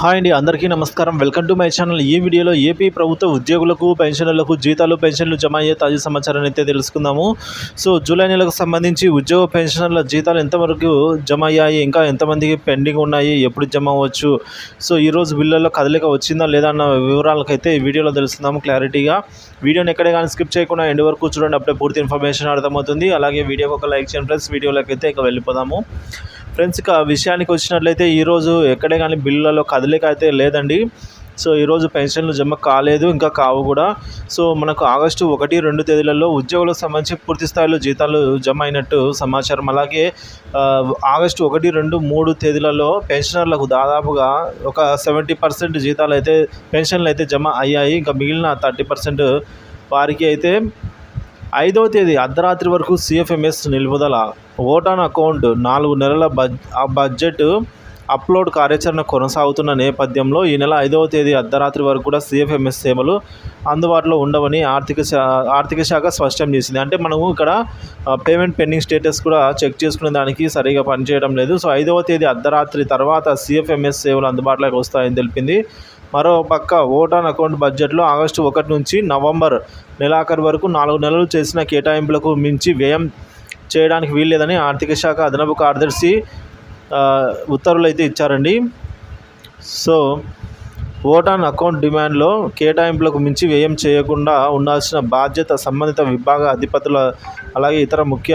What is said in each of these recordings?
Hi అండి అందరికీ నమస్కారం. Welcome to my channel. ఈ వీడియోలో ఏపీ ప్రభుత్వ ఉద్యోగులకు పెన్షనర్లకు జీతాలు పెన్షన్లు జమ అయ్యే తాజా సమాచారాన్ని అయితే తెలుసుకుందాము. సో జూలై నెలకు సంబంధించి ఉద్యోగ పెన్షనర్ల జీతాలు ఎంతవరకు జమ అయ్యాయి ఇంకా ఎంతమందికి పెండింగ్ ఉన్నాయి ఎప్పుడు జమ అవ్వచ్చు? సో ఈరోజు బిల్లుల్లో కదలిక వచ్చిందా లేదా అన్న వివరాలకైతే ఈ వీడియోలో తెలుసుకుందాము క్లారిటీగా. వీడియోని ఎక్కడే కానీ స్కిప్ చేయకుండా ఎండ్ వరకు చూడండి అప్పుడే పూర్తి ఇన్ఫర్మేషన్ అర్థమవుతుంది. అలాగే వీడియోకి ఒక లైక్ చేయండి ప్లస్ వీడియోలోకి అయితే ఇక వెళ్ళిపోదాము. ఫ్రెండ్స్ ఇక విషయానికి వచ్చినట్లయితే ఈరోజు ఎక్కడే కానీ బిల్లులలో కదలిక అయితే లేదండి. సో ఈరోజు పెన్షన్లు జమ కాలేదు ఇంకా కావు కూడా. సో మనకు ఆగస్టు ఒకటి రెండు తేదీలలో ఉద్యోగులకు సంబంధించి పూర్తి స్థాయిలో జీతాలు జమ అయినట్టు సమాచారం. అలాగే ఆగస్టు ఒకటి రెండు మూడు తేదీలలో పెన్షనర్లకు దాదాపుగా ఒక సెవెంటీ పర్సెంట్ జీతాలు అయితే పెన్షన్లు అయితే జమ అయ్యాయి. ఇంకా మిగిలిన థర్టీ పర్సెంట్ వారికి అయితే ఐదవ తేదీ అర్ధరాత్రి వరకు సిఎఫ్ఎంఎస్ నిలుపుదల. ఓటాన్ అకౌంట్ నాలుగు నెలల బడ్ ఆ బడ్జెట్ అప్లోడ్ కార్యాచరణ కొనసాగుతున్న నేపథ్యంలో ఈ నెల ఐదవ తేదీ అర్ధరాత్రి వరకు కూడా సిఎఫ్ఎంఎస్ సేవలు అందుబాటులో ఉండవని ఆర్థిక శా ఆర్థిక శాఖ స్పష్టం చేసింది. అంటే మనము ఇక్కడ పేమెంట్ పెండింగ్ స్టేటస్ కూడా చెక్ చేసుకునే దానికి సరిగా పనిచేయడం లేదు. సో ఐదవ తేదీ అర్ధరాత్రి తర్వాత సిఎఫ్ఎంఎస్ సేవలు అందుబాటులోకి వస్తాయని తెలిపింది. మరో పక్క ఓటాన్ అకౌంట్ బడ్జెట్లో ఆగస్టు ఒకటి నుంచి నవంబర్ నెలాఖరు వరకు నాలుగు నెలలు చేసిన కేటాయింపులకు మించి వ్యయం చేయడానికి వీల్లేదని ఆర్థిక శాఖ అదనపు కార్యదర్శి ఉత్తర్వులు అయితే ఇచ్చారండి. సో ఓటాన్ అకౌంట్ డిమాండ్లో కేటాయింపులకు మించి వ్యయం చేయకుండా ఉండాల్సిన బాధ్యత సంబంధిత విభాగ అధిపతుల అలాగే ఇతర ముఖ్య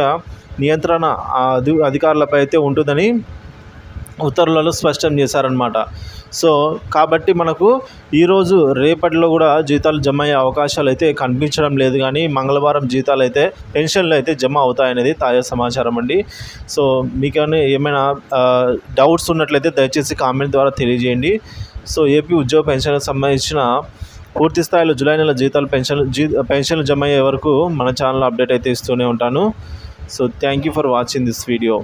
నియంత్రణ అధి అధికారులపై అయితే ఉంటుందని ఉత్తర్వులలో స్పష్టం చేశారనమాట సో కాబట్టి మనకు ఈరోజు రేపటిలో కూడా జీతాలు జమ అయ్యే అవకాశాలు అయితే కనిపించడం లేదు కానీ మంగళవారం జీతాలు అయితే పెన్షన్లు అయితే జమ అవుతాయనేది తాజా సమాచారం అండి. సో మీకు ఏమైనా డౌట్స్ ఉన్నట్లయితే దయచేసి కామెంట్ ద్వారా తెలియజేయండి. సో ఏపీ ఉద్యోగ పెన్షన్కి సంబంధించిన పూర్తి స్థాయిలో జూలై నెల జీతాలు పెన్షన్ జీ పెన్షన్లు జమ అయ్యే వరకు మన ఛానల్ అప్డేట్ అయితే ఇస్తూనే ఉంటాను. So thank you for watching this video.